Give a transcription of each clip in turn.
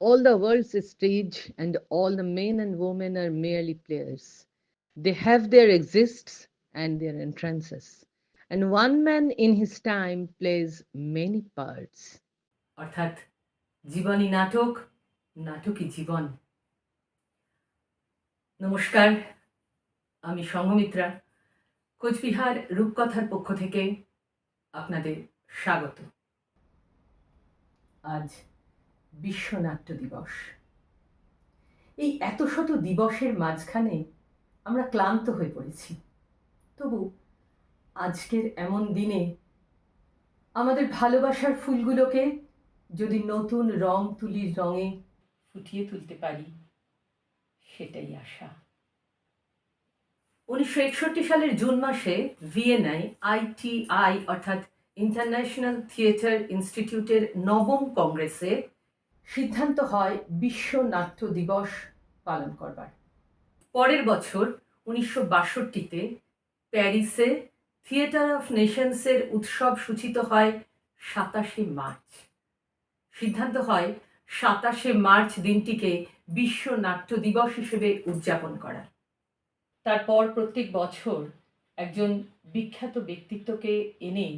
all the world's a stage and all the men and women are merely players. They have their exists and their entrances. And one man in his time plays many parts. অর্থাৎ জীবনী নাটক নাটকই জীবন নমস্কার আমি সংঘমিত্রা কোচবিহার রূপকথার পক্ষ থেকে আপনাদের স্বাগত আজ বিশ্ব নাট্য দিবস। এই এত শত দিবসের মাঝখানে আমরা ক্লান্ত হয়ে পড়েছি। তবু আজকের এমন দিনে আমাদের ভালোবাসার ফুলগুলোকে যদি নতুন রং তুলির রঙে ফুটিয়ে তুলতে পারি, সেটাই আশা। উনিশশো একষট্টি সালের জুন মাসে ভিয়েনাই আইটিআই, অর্থাৎ ইন্টারন্যাশনাল থিয়েটার ইনস্টিটিউটের নবম কংগ্রেসে সিদ্ধান্ত হয় বিশ্ব নাট্য দিবস পালন করবার। পরের বছর উনিশশো বাষট্টিতে প্যারিসে থিয়েটার অফ নেশনসের উৎসব সূচিত হয় সাতাশে মার্চ। সিদ্ধান্ত হয় সাতাশে মার্চ দিনটিকে বিশ্ব নাট্য দিবস হিসেবে উদযাপন করার। তারপর প্রত্যেক বছর একজন বিখ্যাত ব্যক্তিত্বকে এনে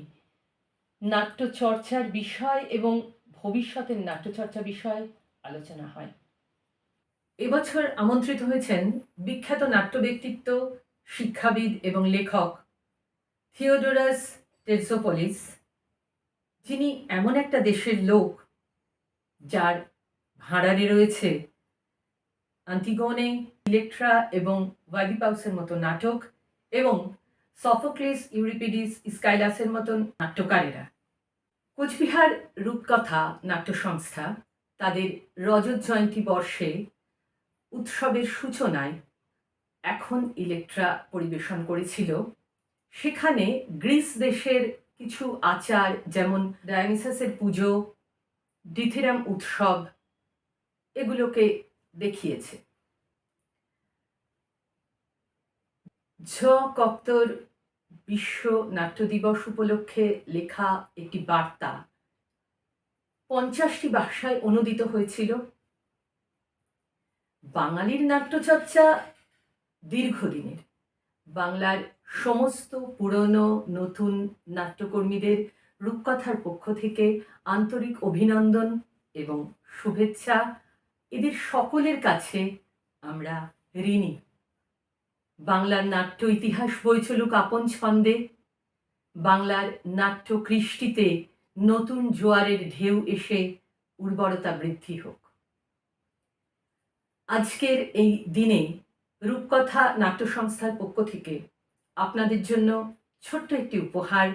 নাট্যচর্চার বিষয় এবং ভবিষ্যতের নাট্যচর্চা বিষয়ে আলোচনা হয়। এবছর আমন্ত্রিত হয়েছেন বিখ্যাত নাট্য ব্যক্তিত্ব, শিক্ষাবিদ এবং লেখক থিওডোরাস টেরসোপলিস যিনি এমন একটা দেশের লোক যার ভাড়ারে রয়েছে আন্টিগোনে, ইলেকট্রা এবং ওয়াইডিপাউসের মতো নাটক এবং সফোক্লিস ইউরিপিডিস স্কাইলাসের মতন নাট্যকারেরা। কোচবিহার রূপকথা নাট্য সংস্থা তাদের রজত জয়ন্তী বর্ষে উৎসবের সূচনায় এখন ইলেকট্রা পরিবেশন করেছিল। সেখানে গ্রিস দেশের কিছু আচার যেমন ডায়ানিসাসের পুজো, ডিথিরাম উৎসব এগুলোকে দেখিয়েছে। ঝ কপ্তর বিশ্ব নাট্য দিবস উপলক্ষে লেখা একটি বার্তা। পঞ্চাশটি ভাষায় অনুদিত হয়েছিল। বাঙালির নাট্যচর্চা দীর্ঘদিনের। বাংলার সমস্ত পুরনো, নতুন নাট্যকর্মীদের রূপকথার পক্ষ থেকে আন্তরিক অভিনন্দন এবং শুভেচ্ছা। এদের সকলের কাছে আমরা ঋণী। বাংলার নাট্য ইতিহাস বই চলুক আপন ছন্দে। বাংলার নাট্য কৃষ্টিতে নতুন জোয়ারের ঢেউ এসে উর্বরতা বৃদ্ধি হোক। আজকের এই দিনে রূপকথা নাট্য সংস্থার পক্ষ থেকে আপনাদের জন্য ছোট্ট একটি উপহার,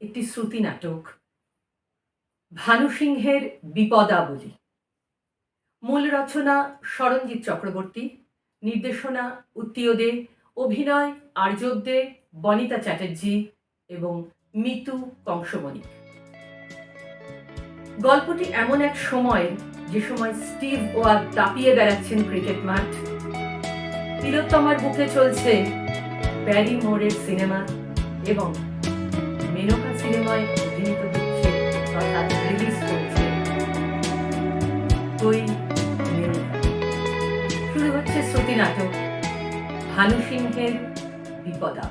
একটি শ্রুতি নাটক, ভানু সিংহের বিপদাবলী। মূল রচনা সরঞ্জিৎ চক্রবর্তী। নির্দেশনা উত্তীয় দে অভিনয় আর্যব দে বনিতা চ্যাটার্জি এবং মিতু কংসমণি। গল্পটি এমন এক সময়, যে সময় স্টিভ ওয়ার তাপিয়ে বেড়াচ্ছেন ক্রিকেট মাঠ। তিলোত্তমার বুকে চলছে প্যারি মোড়ের সিনেমা এবং মেনকা সিনেমায় অভিনীত হচ্ছে অর্থাৎ রিলিজ করছে। হচ্ছে শ্রুতি নাটক। ভানু সিংহের বিপদা।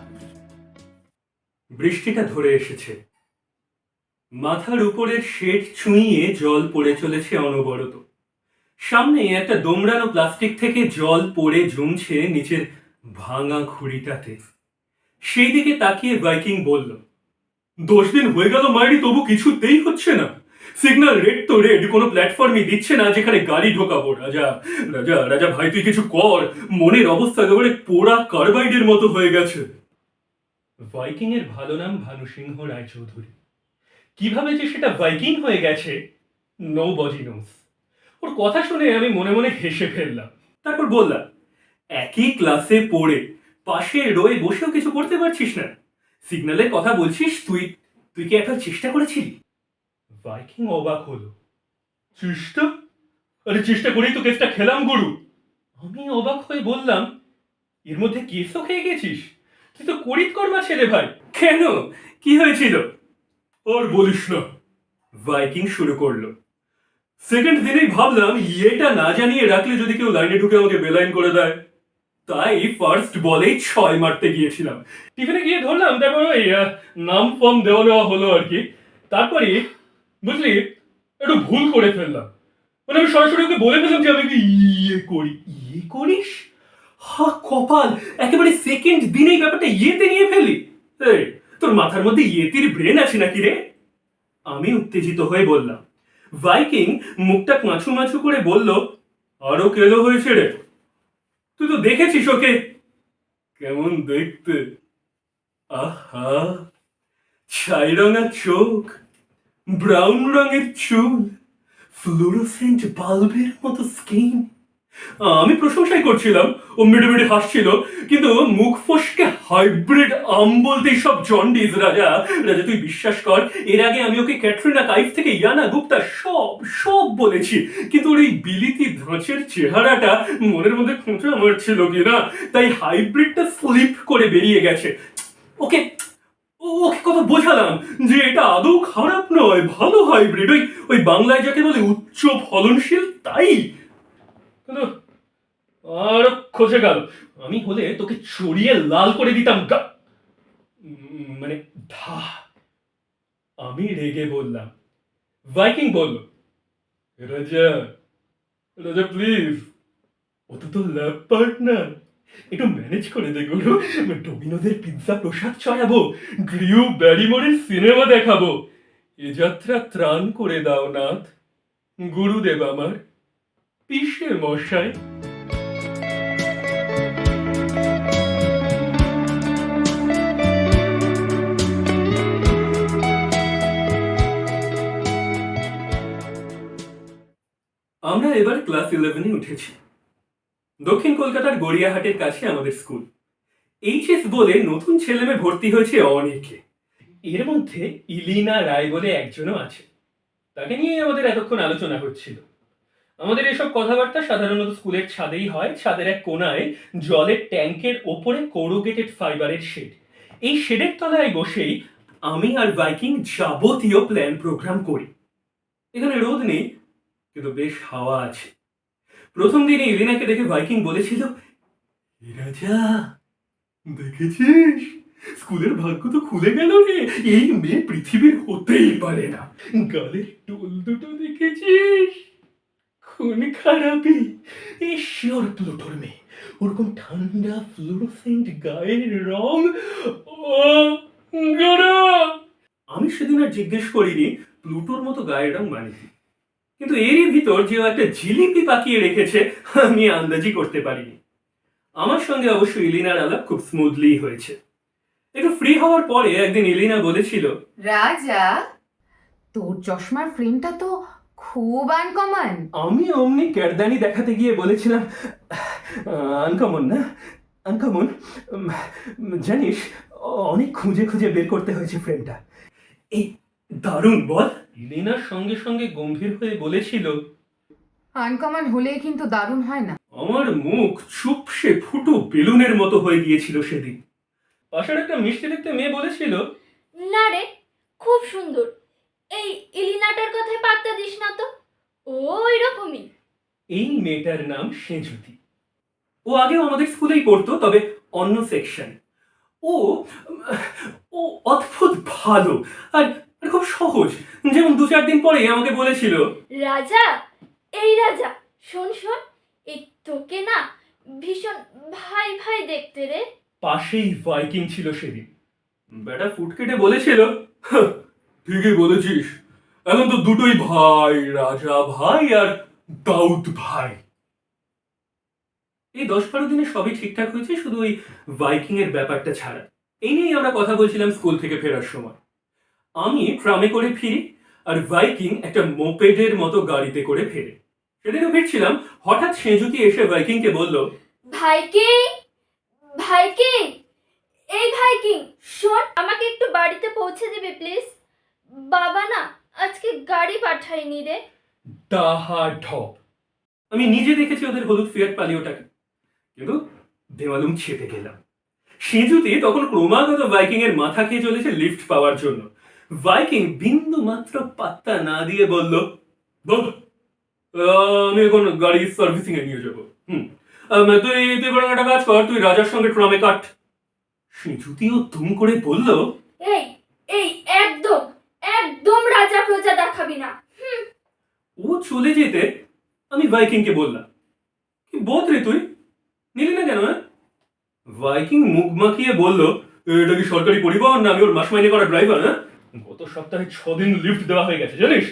বৃষ্টিটা ধরে এসেছে। মাথার উপরের শেড ছুঁইয়ে জল পড়ে চলেছে অনবরত। সামনে একটা দোমড়ানো প্লাস্টিক থেকে জল পড়ে জমছে নিচের ভাঙা খুঁড়িটাতে। সেই দিকে তাকিয়ে বাইকিং বলল, দশ দিন হয়ে গেল মাইরি, তবু কিছুতেই হচ্ছে না। সিগন্যাল রেড তো রেড কোনো প্ল্যাটফর্মই দিচ্ছে না যেখানে গাড়ি ঢোকাবো। রাজা রাজা রাজা ভাই তুই কিছু কর। মনের অবস্থা একেবারে পোড়া কার্বাইডের মতো হয়ে গেছে। ভাইকিং এর ভালো নাম ভানু সিংহ রায়চৌধুরী। কীভাবে যে সেটা ভাইকিং হয়ে গেছে নো বজি নোস ওর কথা শুনে আমি মনে মনে হেসে ফেললাম। তারপর বললাম একই ক্লাসে পড়ে পাশে রয়ে বসেও কিছু করতে পারছিস না। সিগন্যালের কথা বলছিস তুই তুই কি একবার চেষ্টা করেছিলি? ভাইকিং অবাক হলো। চেষ্টা? আরে চেষ্টা করেই তো কেসটা খেলাম, গুরু। আমি অবাক হয়ে বললাম, এর মধ্যে কেসও খেয়ে গেছিস? তুই তো করিত কর্মা ছেলে ভাই। কেন? কি হয়েছিল? ওর বলিস না। ভাইকিং শুরু করল। সেকেন্ড দিনেই ভাবলাম, ইয়েটা না জানিয়ে রাখলে যদি কেউ লাইনে ঢুকে আমাকে বেলাইন করে দেয়। তাই ফার্স্ট বলেই ছয় মারতে গিয়েছিলাম। টিফিনে গিয়ে ধরলাম, তারপর ওই নাম ফর্ম দেওয়া নেওয়া হলো আর কি। তারপরে বুঝলি? একটু ভুল করে ফেললাম। মানে আমি সরাসরি ওকে বলে ফেললাম যে আমি ইয়ে করি। ইয়ে করিস? হা, কপাল! একেবারে সেকেন্ড দিনেই ব্যাপারটা ইয়েতে নিয়ে ফেলি। তোর মাথার মধ্যে ইয়েতির ব্রেন আছে নাকি রে? আমি উত্তেজিত হয়ে বললাম। ভাইকিং মুখটা মাছু মাছু করে বলল, আরও কেলো হয়েছে রে। তুই তো দেখেছিস ওকে। কেমন দেখতে? আহা! ছাই রঙা চোখ। ব্রাউন রঙের চুল ফ্লুরোসেন্ট বাল্বের মতো স্কিন আমি প্রশংসাই করছিলাম, ও মেডে মেডে হাসছিল, কিন্তু মুখ ফসকে হাইব্রিড আম বলতে সব জন্ডিস রাজা। রাজা, তুই বিশ্বাস কর, এর আগে আমি ওকে ক্যাটরিনা কাইফ থেকে ইয়ানা গুপ্তা সব সব বলেছি। কিন্তু ওর এই বিলিতি ধাঁচের চেহারাটা মনের মধ্যে খুঁজে আমার ছিল কিনা, তাই হাইব্রিডটা স্লিপ করে বেরিয়ে গেছে। ওকে ওকে কথা বোঝালাম যে এটা আদৌ খারাপ নয়, ভালো হাইব্রিড ওই ওই বাংলায় যাকে বলে উচ্চ ফলনশীল, তাই? কিন্তু আর খসে গেল। আমি হলে তোকে চড়িয়ে লাল করে দিতাম মানে ধা। আমি রেগে বললাম, ভাইকিং বলল রাজা রাজা প্লিজ ও তো তোর ল্যাব পার্টনার একটু ম্যানেজ করে দে গুরু। ডোমিনোজের পিৎজা প্রসাদ চড়াবো ড্রিউ ব্যারিমোরের সিনেমা দেখাবো। এ যাত্রা ত্রাণ করে দাও, নাথ। গুরুদেব আমার পিসে মশাই। আমরা এবার ক্লাস ইলেভেনে উঠেছি। দক্ষিণ কলকাতার গড়িয়াহাটের কাছে আমাদের স্কুল। এইচএস বলে নতুন ছেলেমেয়ে ভর্তি হয়েছে অনেকে। এর মধ্যে ইলিনা রায় বলে একজনও আছে। তাকে নিয়ে আমাদের এতক্ষণ আলোচনা হচ্ছিল। আমাদের এসব কথাবার্তা সাধারণত স্কুলের ছাদেই হয়, ছাদের এক কোনায় জলের ট্যাঙ্কের ওপরে কোরুগেটেড ফাইবারের শেড। এই শেডের তলায় বসেই আমি আর বাইকিং যাবতীয় প্ল্যান প্রোগ্রাম করি। এখানে রোদ নেই, কিন্তু বেশ হাওয়া আছে। প্রথম দিনে ইলিনাকে দেখে ভাইকিং বলেছিল রাজা, দেখেছিস? স্কুলের ভাগ্য তো খুলে গেল রে। এই মেয়ে পৃথিবীর হতেই পারে না। গালের টোল দুটো দেখেছিস? খুন খারাপি। শিওর প্লুটোর মেয়ে। ওরকম ঠান্ডা ফ্লোরোসেন্ট গায়ের রং। আমি সেদিন আর জিজ্ঞেস করিনি, প্লুটোর মতো গায়ের রং মানে। কিন্তু এরই ভিতর যে ও একটা জিলিপি পাকিয়ে রেখেছে আমি আন্দাজি করতে পারিনি। আমার সঙ্গে অবশ্য ইলিনার আলাপ খুব স্মুথলি হয়েছে। একটু ফ্রি হওয়ার পরে একদিন ইলিনা বলেছিল রাজা তোর চশমার ফ্রেমটা তো খুব আনকমন আমি অমনি ক্যারদানি দেখাতে গিয়ে বলেছিলাম আনকমন না? আনকমন জানিস অনেক খুঁজে খুঁজে বের করতে হয়েছে ফ্রেমটা এই দারুণ বল। ইলিনার সঙ্গে সঙ্গে গম্ভীর হয়ে বলেছিল আনকমন হলেই কিন্তু দারুণ হয় না। আমার মুখ চুপসে ফুটো বেলুনের মতো হয়ে গিয়েছিল সেদিন। পাশের একটা মিষ্টি দেখতে মেয়ে বলেছিল না রে খুব সুন্দর। এই ইলিনাটার কথায় পাত্তা দিস না তো। ও এরকমই এই মেয়েটার নাম সেজুতি। ও আগেও আমাদের স্কুলেই পড়তো তবে অন্য সেকশন ও ও অদ্ভুত ভালো। আর খুব সহজ। যেমন দু চার দিন পরে আমাকে বলেছিল রাজা এই রাজা শোন শোন এই তোকে না ভীষণ ভাই ভাই দেখতে রে। পাশেই ভাইকিং ছিল সেদিন। বেটা ফুট কেটে বলেছিল "হাহ, ঠিকই বলেছিস। এখন তো দুটোই ভাই রাজা ভাই আর দাউদ ভাই। এই দশ বারো দিনে সবই ঠিকঠাক হয়েছে শুধু ওই ভাইকিং এর ব্যাপারটা ছাড়া। এই নিয়েই আমরা কথা বলছিলাম স্কুল থেকে ফেরার সময়। আমি ট্রামে করে ফিরি আর ভাইকিং একটা মোপেডের মতো গাড়িতে করে ফেরে। সেদিনও ফিরছিলাম হঠাৎ সেঁজুতি এসে ভাইকিংকে বলল ভাইকে ভাইকে এই ভাইকিং শোন আমাকে একটু বাড়িতে পৌঁছে দিবি প্লিজ। বাবা না আজকে গাড়ি পাঠায়নি রে। ডাহা ঢপ। আমি নিজে দেখেছি ওদের হলুদ ফিয়াট পালিওটাকে। কিন্তু দেওয়ালুম ছেপে গেলাম। সেজুতি তখন ক্রমাগত ভাইকিং এর মাথা খেয়ে চলেছে লিফট পাওয়ার জন্য। ভাইকিং বিন্দু মাত্র পাত্তা না দিয়ে বলল আমি এখন গাড়ি সার্ভিসিং এ নিয়ে যাব। হুম তুই তুই বরং একটা কাজ কর তুই রাজার সঙ্গে ট্রামে কাট। যদিও তুম করে বলল এই এই একদম একদম রাজা প্রজা দেখাবি না। ও চলে যেতে আমি ভাইকিংকে বললাম কি বোধ রে তুই? নিলি না কেন হ্যাঁ? ভাইকিং মুখ মাখিয়ে বলল এটা কি সরকারি পরিবহন না? আমি ওর মাস মাইনে করা ড্রাইভার হ্যাঁ? গত সপ্তাহে ছ দিন লিফট দেওয়া হয়ে গেছে, জানিস?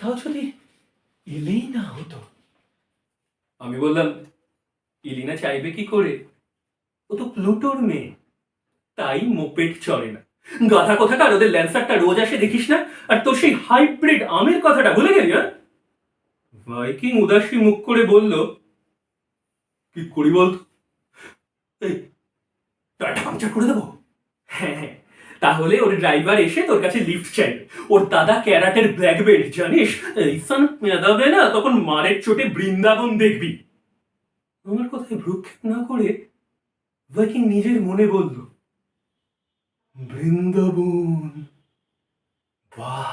তাও যদি এলেই না হতো। আমি বললাম, ইলিনা চাইবে কি করে? ও তো প্লুটোর মেয়ে। তাই মোপেট চলে না। গাধা কথাটা আর ওদের ল্যান্সারটা রোজ আসে, দেখিস না? আর তোর সেই হাইব্রিড আমের কথাটা ভুলে গেলি হ্যাঁ? ভাইকিং উদাসী মুখ করে বলল, কি করি বল এই টায়ারটা পাংচার করে দেবো। হ্যাঁ হ্যাঁ। তাহলে ওর ড্রাইভার এসে তোর কাছে লিফট চাইবে। ওর দাদা ক্যারাটের ব্ল্যাক বেল্ট জানিস? এইসান মেদাবে না, তখন মারের চোটে বৃন্দাবন দেখবি। আমার কথায় ভ্রুক্ষেপ না করে ভাইকিং নিজের মনে বলল, বৃন্দাবন, বাহ,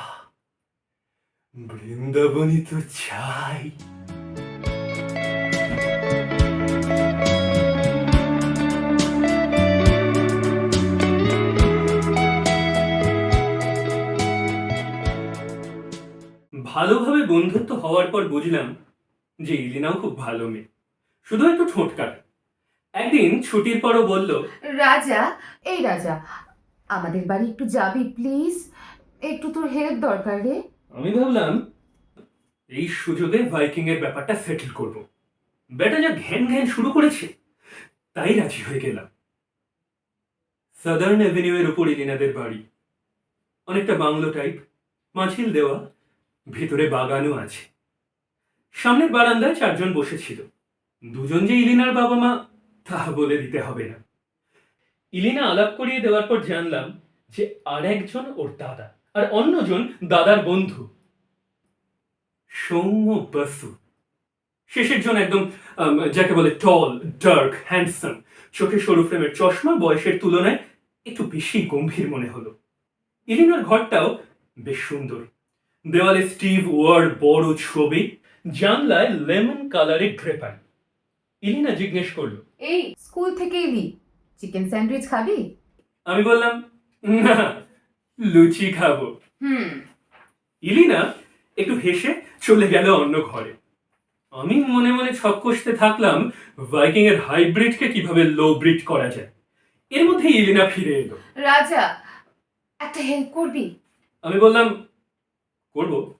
বৃন্দাবনই তো চাই। ভালোভাবে বন্ধুত্ব হওয়ার পর বুঝলাম যে ইলিনাও খুব ভালো মেয়ে। শুধু একটু ঠোঁট কাটা। একদিন ছুটির পরও বলল রাজা এই রাজা আমাদের বাড়ি একটু যাবি প্লিজ একটু তোর হেল্প দরকার রে। আমি ভাবলাম এই সুযোগে ভাইকিং এর ব্যাপারটা সেটেল করব। বেটা যা ঘ্যান ঘ্যান শুরু করেছে তাই রাজি হয়ে গেলাম। সাদার্ন অ্যাভিনিউ এর উপর ইলিনাদের বাড়ি। অনেকটা বাংলো টাইপ মাছিল দেওয়া ভিতরে বাগানও আছে। সামনের বারান্দায় চারজন বসেছিল। দুজন যে ইলিনার বাবা মা, তা বলে দিতে হবে না। ইলিনা আলাপ করিয়ে দেওয়ার পর জানলাম যে আর একজন ওর দাদা আর অন্যজন দাদার বন্ধু। সৌম্য বসু। শেষের জন একদম যাকে বলে টল ডার্ক হ্যান্ডসাম চোখে সরু ফ্রেমের চশমা, বয়সের তুলনায় একটু বেশি গম্ভীর মনে হলো। ইলিনার ঘরটাও বেশ সুন্দর। দেওয়ালে স্টিভ ওয়ার্ড বড় ছবি জানলায় লেমন কালারের ড্রেপার ইলিনা জিজ্ঞেস করল এই স্কুল থেকে এলি? চিকেন স্যান্ডউইচ খাবি? আমি বললাম না লুচি খাব। হুম। ইলিনা একটু হেসে চলে গেল অন্য ঘরে। আমি মনে মনে ছক কষতে থাকলাম ভাইকিং এর হাইব্রিডকে কীভাবে লো ব্রিড করা যায়? এর মধ্যে ইলিনা ফিরে এলো। রাজা একটা হেল্প করবি? আমি বললাম করব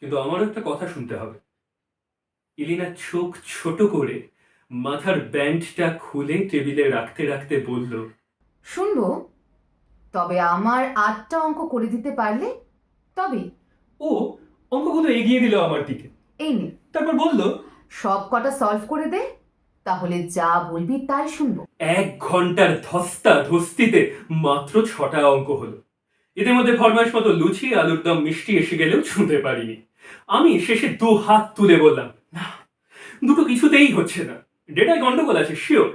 কিন্তু আমারও একটা কথা শুনতে হবে। ইলিনা চোখ ছোট করে মাথার ব্যান্ডটা খুলে টেবিলে রাখতে রাখতে বলল শুনব। তবে আমার আটটা অঙ্ক করে দিতে পারলে তবে? ও অঙ্কগুলো এগিয়ে দিল আমার দিকে। এই নে। তারপর বলল সব কটা সলভ করে দে তাহলে যা বলবি তাই শুনব। এক ঘণ্টার ধস্তা ধস্তিতে মাত্র ছটা অঙ্ক হলো। এদের মধ্যে ফরমাইশ মতো লুচি আলুর দম মিষ্টি এসে গেলেও ছুঁতে পারিনি। আমি শেষে দু হাত তুলে বললাম না দুটো কিছুতেই হচ্ছে না। ডেটায় গন্ডগোল আছে শিওর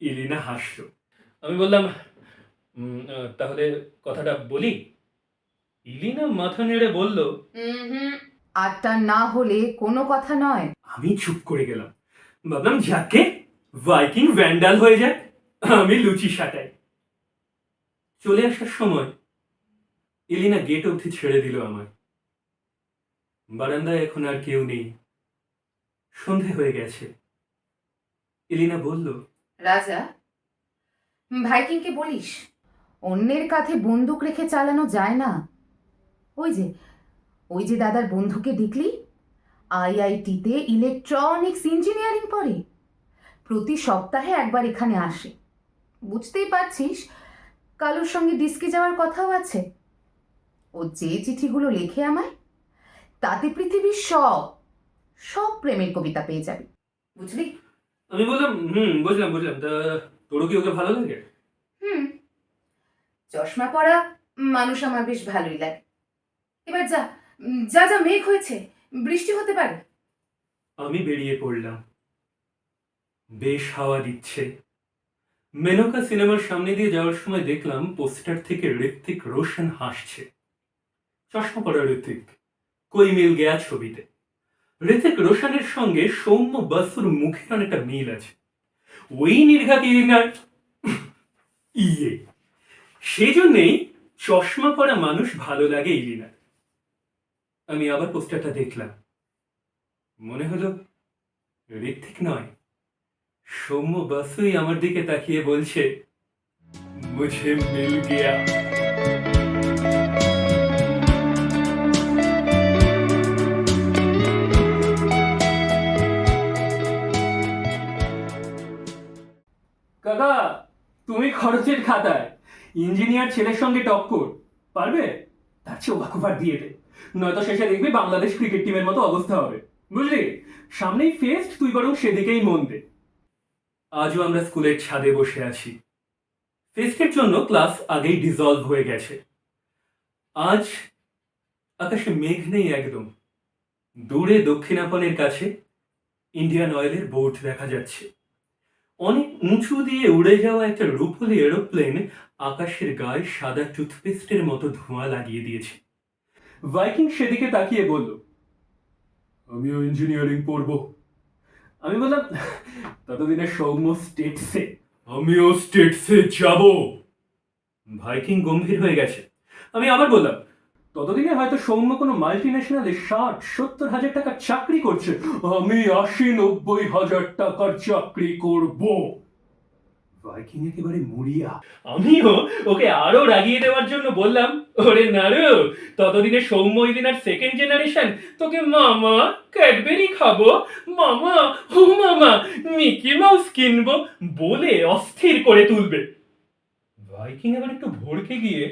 ইলিনা হাসলো। আমি বললাম তাহলে কথাটা বলি? ইলিনা মাথা নেড়ে বলল হুম আটটা না হলে কোনো কথা নয়। আমি চুপ করে গেলাম। ভাবলাম যাকে ভাইকিং ভ্যান্ডাল হয়ে যায় আমি লুচি সাটাই। চলে আসার সময় ইলিনা গেট অবধি ছেড়ে দিল আমার বারান্দায় এখন আর কেউ নেই। সন্ধে হয়ে গেছে। এলিনা বলল, রাজা, ভাইকিংকে বলিস, অন্যের কাঁধে বন্দুক রেখে চালানো যায় না। ওই যে ওই যে দাদার বন্ধুকে দেখলি? আইআইটিতে ইলেকট্রনিক্স ইঞ্জিনিয়ারিং পড়ে। প্রতি সপ্তাহে একবার এখানে আসে। বুঝতেই পারছিস, কালুর সঙ্গে ডিস্কে যাওয়ার কথাও আছে। ও যে চিঠিগুলো লেখে আমায় তাতে পৃথিবীর সব সব প্রেমের কবিতা পেয়ে যাবে। বুঝলি? আমি বললাম হুম বুঝলাম বুঝলাম। তা তোরও কি ওকে ভালো লাগে? হুম। চশমা পরা মানুষ আমার বেশ ভালোই লাগে। এবার যা যা যা মেঘ হয়েছে বৃষ্টি হতে পারে। আমি বেরিয়ে পড়লাম। বেশ হাওয়া দিচ্ছে। মেনকা সিনেমার সামনে দিয়ে যাওয়ার সময় দেখলাম পোস্টার থেকে ঋত্বিক রোশন হাসছে। চশমা পরা ঋত্বিক। কই মিল গেয়া ছবিতে? ঋতিক রোশনের সঙ্গে সৌম্য বাসুর মুখের অনেকটা মিল আছে। ওই নির্ঘাত ইয়ে। সেজন্যেই চশমা পরা মানুষ ভালো লাগে ইলিনার আমি আবার পোস্টারটা দেখলাম। মনে হলো ঋত্বিক নয়। সৌম্য বাসুই আমার দিকে তাকিয়ে বলছে, মুঝে মিল গিয়া কাকা তুমি খরচের খাতায় ইঞ্জিনিয়ার ছেলের সঙ্গে টক্কর, পারবে? তার চেয়ে ওয়াকুফার দিয়ে দে। নয়তো শেষে দেখবি বাংলাদেশ ক্রিকেট টিমের মতো অবস্থা হবে। বুঝলি? সামনেই ফেস্ট তুই বরং সেদিকেই মন দে। আজও আমরা স্কুলের ছাদে বসে আছি। ফেস্টের জন্য ক্লাস আগেই ডিসলভ হয়ে গেছে। আজ আকাশে মেঘ নেই একদম। দূরে দক্ষিণাপনের কাছে ইন্ডিয়ান অয়েলের বোট দেখা যাচ্ছে। অনেক উঁচু দিয়ে উড়ে যাওয়া একটা রূপলি এরোপ্লেন আকাশের গায়ে সাদা টুথপেস্টের মতো ধোঁয়া লাগিয়ে দিয়েছে। ভাইকিং সেদিকে তাকিয়ে বলল, আমিও ইঞ্জিনিয়ারিং পড়ব। আমি বললাম ততদিনে সৌম্য স্টেটসে আমিও স্টেটসে যাব। ভাইকিং গম্ভীর হয়ে গেছে। আমি আবার বললাম, ততদিনে হয়তো সৌম্য কোনো মাল্টি ন্যাশনালে ষাট, সত্তর হাজার টাকার চাকরি করছে। আমি আশি, নব্বই হাজার টাকার চাকরি করব। ভাইকিং একেবারে মরিয়া। আমিও ওকে আরও রাগিয়ে দেওয়ার জন্য বললাম, ওরে নারু, ততদিনে সৌম্য ইলিনার সেকেন্ড জেনারেশন তোকে মামা ক্যাডবেরি খাব, মামা মামা, মিকি মাউস কিনবো বলে অস্থির করে তুলবে। ভাইকিং এবার একটু ভড়কে গিয়ে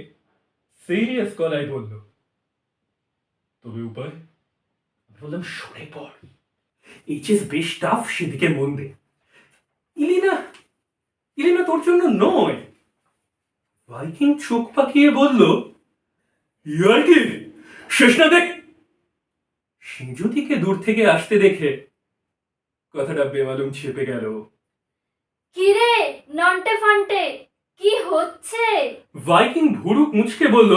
সিরিয়াস গলায় বলল, তবে উপায়? বললাম, সরে পড়। এইচএস বেশ টাফ সেদিকে মন দে। ইলিনা ইলিনা তোর জন্য নয়। ভাইকিং চোখ পাকিয়ে বলল ইয়ার কি শেষ না দেখ। সিঞ্জুতিকে দূর থেকে আসতে দেখে কথাটা বেমালুম ছেপে গেল। কিরে নন্টে ফান্টে কি হচ্ছে? ভাইকিং ভুরু মুচকে বলল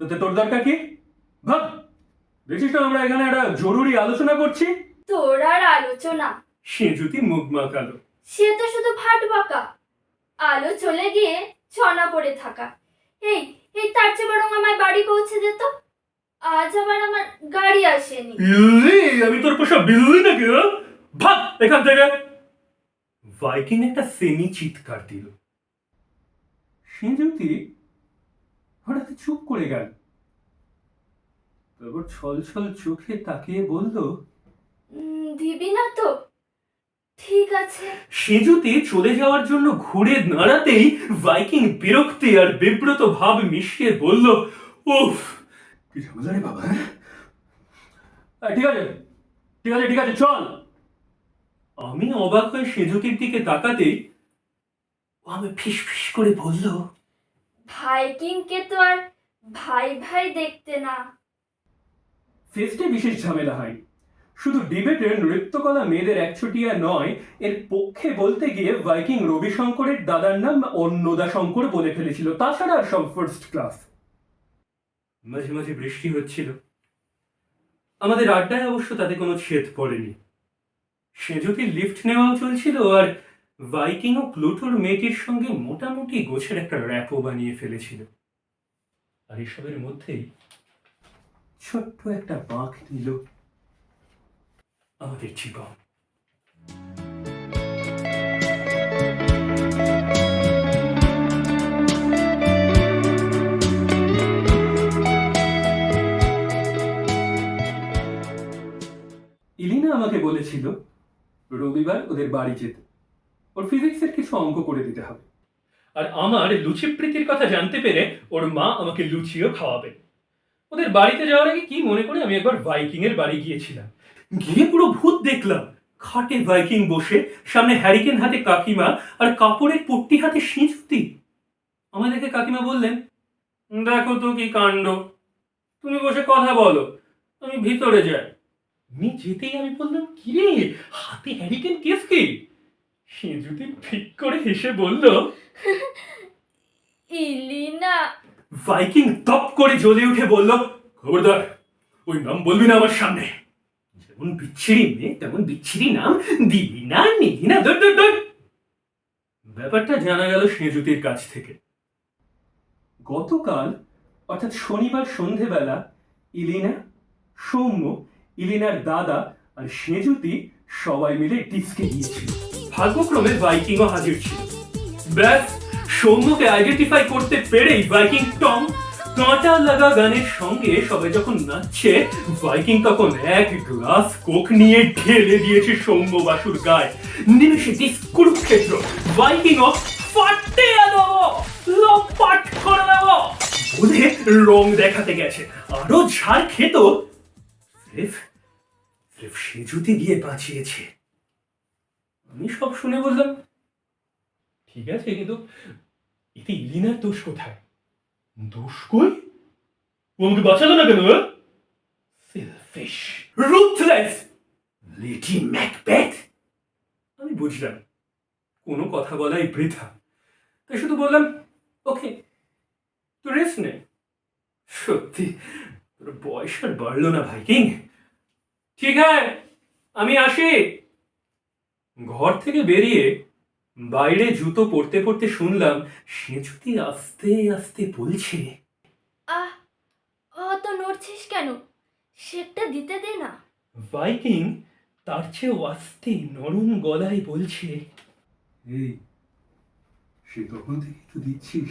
তোতে তোর দরকার কি? ভাব দেখছিস তো আমরা এখানে একটা জরুরি আলোচনা করছি? তোর আর আলোচনা। সেজুতি মুখ মাখালো। সে তো শুধু ভাট বাঁকা। আলো চলে গিয়ে ছনা পড়ে থাকা। এই এই তার চেয়ে বরং আমায় বাড়ি পৌঁছে দিত আজ আবার আমার গাড়ি আসেনি। বিল্লি আমি তোর পোষা বিল্লি নাকি হ্যাঁ? ভাগ এখান থেকে। ভাইকিং একটা সেমি চিৎকার দিল। সেজুতি হঠাৎ চুপ করে গেল তারপর ছল ছল চোখে তাকিয়ে বলল দিবি না তো? ঠিক আছে। সেজুতে চলে যাওয়ার জন্য ঘুরে দাঁড়াতেই ভাইকিং বিরক্তি আর বিব্রত ভাব মিশিয়ে বলল উফ কি ঝামেলা রে বাবা হ্যাঁ? ঠিক আছে ঠিক আছে ঠিক আছে চল। আমি অবাক হয়ে সেজুতির দিকে তাকাতেই ও আমি ফিস ফিস করে বলল ভাইকিংকে তো আর ভাই ভাই দেখতে না। ফেস্টে বিশেষ ঝামেলা হয়। শুধু ডিবেটের নৃত্যকলা মেয়েদের একচটিয়া নয়, এর পক্ষে বলতে গিয়ে ভাইকিং রবি শঙ্করের দাদার নাম অন্নদা শঙ্কর বলে ফেলেছিল। তাছাড়া আর সব ফার্স্ট ক্লাস মাঝে মাঝে বৃষ্টি হচ্ছিল। আমাদের আড্ডায় অবশ্য তাতে কোনো ছেদ পড়েনি। সেজুতি লিফট নেওয়াও চলছিল আর ভাইকিং ও প্লুটোর মেয়েটির সঙ্গে মোটামুটি গোছের একটা র্যাপও বানিয়ে ফেলেছিল। আর এসবের মধ্যেই ছোট্ট একটা বাঁক নিল। আমাদের জীবন ইলিনা আমাকে বলেছিল, রবিবার ওদের বাড়ি যেতে। ওর ফিজিক্সের কিছু অঙ্ক করে দিতে হবে। আর আমার লুচি প্রীতির কথা জানতে পেরে ওর মা আমাকে লুচিও খাওয়াবে। ওদের বাড়িতে যাওয়ার আগে কি মনে করে আমি একবার ভাইকিং এর বাড়ি গিয়েছিলাম। গিয়ে পুরো ভূত দেখলাম। খাটে ভাইকিং বসে সামনে হ্যারিকেন হাতে কাকিমা আর কাপড়ের পট্টি হাতে সিঁচুতি আমায় দেখে কাকিমা বললেন দেখো তো কি কাণ্ড। তুমি বসে কথা বলো আমি ভিতরে যাই। আমি যেতেই আমি বললাম কি রে হাতে হ্যারিকেন কেস কি? সে যদি ঠিক করে হেসে বলল ইলিনা। ভাইকিং তপ করে জ্বলে উঠে বলল খবরদার ওই নাম বলবি না আমার সামনে। যেমন বিচ্ছিরি মেয়ে তেমন বিচ্ছিরি নাম দিবি না, নিবি না ধর ধর ধর ব্যাপারটা জানা গেল সেজুতির কাছ থেকে। গতকাল, অর্থাৎ শনিবার সন্ধেবেলা, ইলিনা, সৌম্য, ইলিনার দাদা আর সেজুতি সবাই মিলে ডিস্কে গিয়েছিল। ভাগ্যক্রমে বাইকিংও হাজির ছিল। ব্যাস, সৌম্যকে আইডেন্টিফাই করতে পেরেই বাইকিং টম কাঁটা লাগা গানের সঙ্গে সবাই যখন নাচছে বাইকিং তখন এক গ্লাস কোক নিয়ে ঢেলে দিয়েছে সৌম্য বাসুর গায়ে। নিমেষে কুরুক্ষেত্র বাইকিং ও ফাটতে লম্পাট করে রং দেখাতে গেছে। আরও ঝাড় খেত স্রেফ গিয়ে বাঁচিয়েছে। আমি সব শুনে বললাম, ঠিক আছে, কিন্তু এতে ইলিনার দোষ কোথায়? দোষ কই ও আমাকে বাঁচালো না কেন সেলফিশ রুথলেস লেডি ম্যাকবেথ আমি বুঝলাম কোনো কথা বলাই বৃথা। তাই শুধু বললাম ওকে তো রেস্ট নে। সত্যি তোর বয়স আর বাড়লো না ভাই কিং ঠিক হ্যাঁ আমি আসি। ঘর থেকে বেরিয়ে বাইরে জুতো পরতে পরতে শুনলাম সে যদি আস্তে আস্তে বলছে। আহ অত নড়ছিস কেন? শেকটা দিতে দে না। ভাইকিং তার চেয়েও আস্তে নরম গলায় বলছে। এই সে তখন থেকে তো দিচ্ছিস।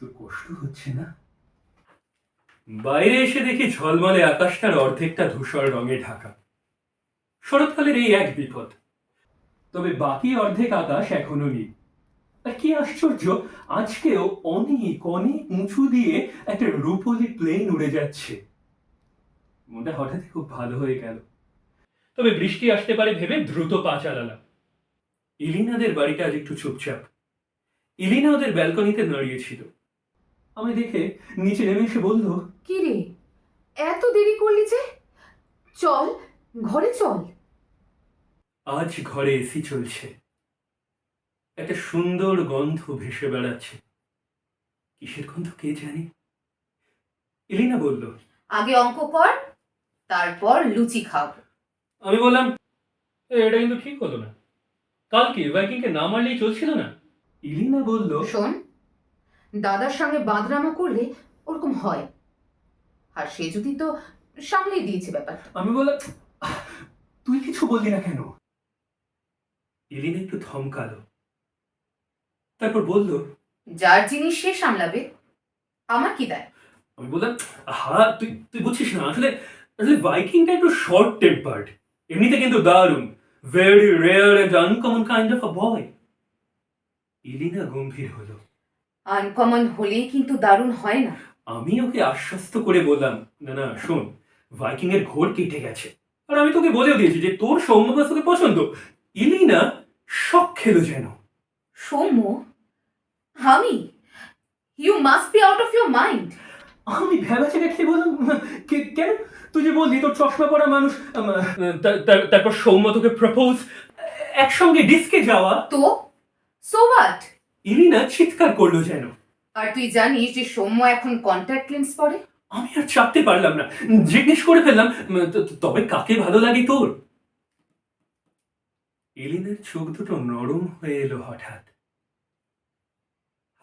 তোর কষ্ট হচ্ছে না? বাইরে এসে দেখি ঝলমলে আকাশটার অর্ধেকটা ধূসর রঙে ঢাকা। শরৎকালের এই এক বিপদ। তবে বাকি অর্ধেক আকাশ এখনও নেই আর কি আশ্চর্য, আজকেও অনেক অনেক উঁচু দিয়ে একটা রূপলি প্লেন উড়ে যাচ্ছে। মনটা হঠাৎ খুব ভালো হয়ে গেল। তবে বৃষ্টি আসতে পারে ভেবে দ্রুত পা চালালাম। ইলিনাদের বাড়িটা আজ একটু চুপচাপ। ইলিনা ওদের ব্যালকনিতে দাঁড়িয়েছিল। আমি দেখে নিচে নেমে এসে বলল কি রে এত দেরি করলি যে? চল, ঘরে চল। আজ ঘরে এসি চলছে। একটা সুন্দর গন্ধ ভেসে বেড়াচ্ছে। কিসের গন্ধ কে জানে? এলিনা বলল আগে অঙ্ক কর তারপর লুচি খাব। আমি বললাম "এ, এটা কিন্তু ঠিক হলো না। কালকে ভাইকিংকে না মারলেই চলছিল না? ইলিনা বলল শোন দাদার সঙ্গে বাঁদরামো করলে ওরকম হয়। আর সে যদি তো সামলেই দিয়েছে ব্যাপারটা। আমি বললাম "আহ, তুই কিছু বললি না কেন? ইলিনা একটু থমকালো তারপর বলল যার জিনিস সে সামলাবে আমার কি দেয়? আমি বললাম হা তুই তুই বুঝছিস না আসলে আসলে ভাইকিংটা একটু শর্ট টেম্পার্ড এমনিতে কিন্তু দারুণ very rare and uncommon kind of a boy ইলিনা গম্ভীর হলো। আনকমন হলেই কিন্তু দারুণ হয় না? আমি ওকে আশ্বস্ত করে বললাম না না শোন ভাইকিং এর ঘোর কেটে গেছে। আর আমি তোকে বলেও দিয়েছি যে তোর সৌম্যবাস তোকে পছন্দ। ইলিনা শখ খেলো যেন সৌম্য আমি? You must be out of your mind আমি ভেবাচে দেখে বললাম কেন? তুই যে বললি তোর চশমা পরা মানুষ তারপর সৌম্য তোকে প্রপোজ একসঙ্গে ডিস্কে যাওয়া। তো? সো হোয়াট ইলিনা চিৎকার করল যেন। আর তুই জানিস যে সৌম্য এখন কন্ট্যাক্ট লেন্স পরে? আমি আর চাপতে পারলাম না। জিজ্ঞেস করে ফেললাম "উম, ত- ত- তবে কাকে ভালো লাগে তোর? এলিনার চোখ দুটো নরম হয়ে এলো হঠাৎ।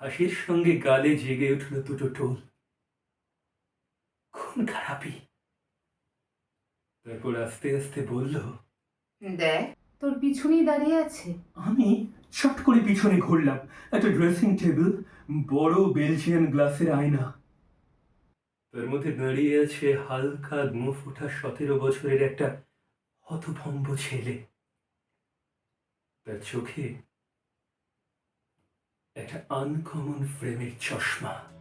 হাসির সঙ্গে গালে জেগে উঠল দুটো টোল। খুন খারাপই তারপর আস্তে আস্তে বলল দেখ তোর পিছনেই দাঁড়িয়ে আছে। আমি চট করে পিছনে ঘুরলাম একটা ড্রেসিং টেবিল বড় বেলজিয়ান গ্লাসের আয়না। তার মধ্যে দাঁড়িয়ে আছে হালকা মুখ ওঠা সতেরো বছরের একটা হতভম্ব ছেলে। তার চোখে একটা আনকমন ফ্রেমের চশমা।